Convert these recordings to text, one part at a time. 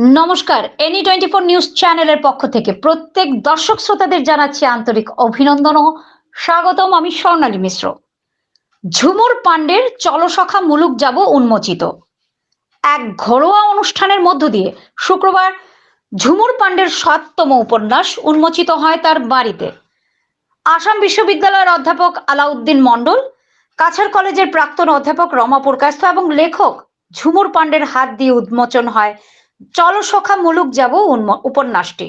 নমস্কার any twenty four news চ্যানেলের পক্ষ থেকে প্রত্যেক দর্শক শ্রোতাদের জানাচ্ছি আন্তরিক অভিনন্দন ও স্বাগতম। আমি স্বর্ণালী মিশ্র। ঝুমুর পাণ্ডের চলসখা মুলুক যাব উন্মোচিত। এক ঘরোয়া অনুষ্ঠানের মধ্য দিয়ে শুক্রবার ঝুমুর পাণ্ডের সাততম উপন্যাস উন্মোচিত হয় তার বাড়িতে। আসাম বিশ্ববিদ্যালয়ের অধ্যাপক আলাউদ্দিন মণ্ডল, কাছাড় কলেজের প্রাক্তন অধ্যাপক রমা পুরকাস্ত এবং লেখক ঝুমুর পাণ্ডের হাত দিয়ে উন্মোচন হয় চলসখা মুলুক যাব উপন্যাসটি।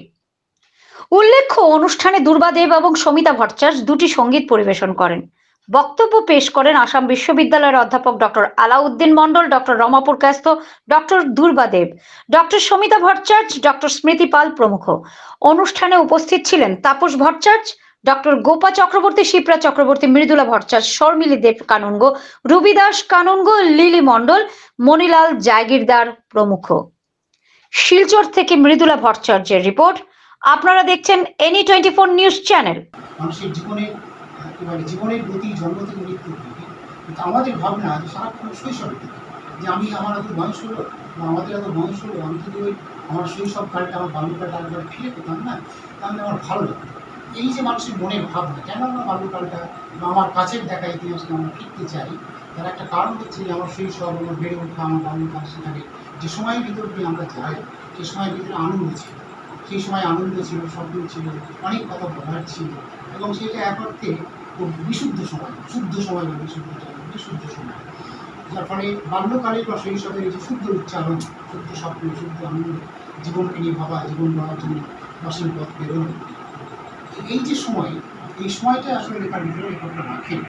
উল্লেখ্য, অনুষ্ঠানে দুর্বাদেব এবং সমিতা ভট্টাচার্য দুটি সংগীত পরিবেশন করেন। বক্তব্য পেশ করেন আসাম বিশ্ববিদ্যালয়ের অধ্যাপক doctor Alauddin Mondal doctor Ramapur Kast doctor Durbadeb doctor Samita Bhattacharya, doctor Smriti Pal প্রমুখ। অনুষ্ঠানে উপস্থিত ছিলেন তাপস ভট্টাচার্য, ডক্টর গোপা চক্রবর্তী, শিপ্রা চক্রবর্তী, মৃদুলা ভট্টাচার্য, শর্মিলি দেব কানুনগো রুবি দাস কানুনগো লিলি মণ্ডল মনিলাল জায়গিরদার প্রমুখ। শিলচর থেকে মৃদুলা ভট্টাচার্যের রিপোর্ট। আপনারা দেখছেন any twenty four news channel. মানুষের জীবনে, একেবারে জীবনের গতি, জন্ম থেকে মৃত্যুর দিকে কিন্তু আমাদের ভাবনা যে সারাক্ষণ শৈশবের দিকে যে আমি আমার এত বয়স হলো, বা আমাদের এত বয়স হলো, আমি যদি ওই আমার শৈশব কালটা, আমার বাল্যকালটা একবার ফিরে পেতাম, না, তাহলে আমার ভালো লাগতো। এই যে মানুষের মনের ভাবনা কেন আমরা বাল্যকালটা বা আমার কাছের দেখা ইতিহাসটা আমরা ফিরতে চাই, তার একটা কারণ হচ্ছে যে আমার শৈশব, আমার বেড়ে ওঠা, আমার বাল্যকাল সেখানে যে সময়ের ভিতর দিয়ে আমরা যাই সে সময়ের ভিতরে আনন্দ ছিল, সেই সময় আনন্দ ছিল শব্দ ছিল, অনেক কথা বলার ছিল এবং সেটা এক অর্থে খুব বিশুদ্ধ সময়, শুদ্ধ সময় বা বিশুদ্ধ সময় বিশুদ্ধ সময়। যার ফলে বাল্যকালের বা শৈশবের এই যে শুদ্ধ উচ্চারণ, শুদ্ধ স্বপ্ন, শুদ্ধ আনন্দ, জীবনকে নিয়ে ভাবা, জীবন গড়ার জন্য বাসীর পথ বেরোনো এই যে সময়, এই সময়টা আসলে লেখার ভিতরে লেখকটা রাখেন।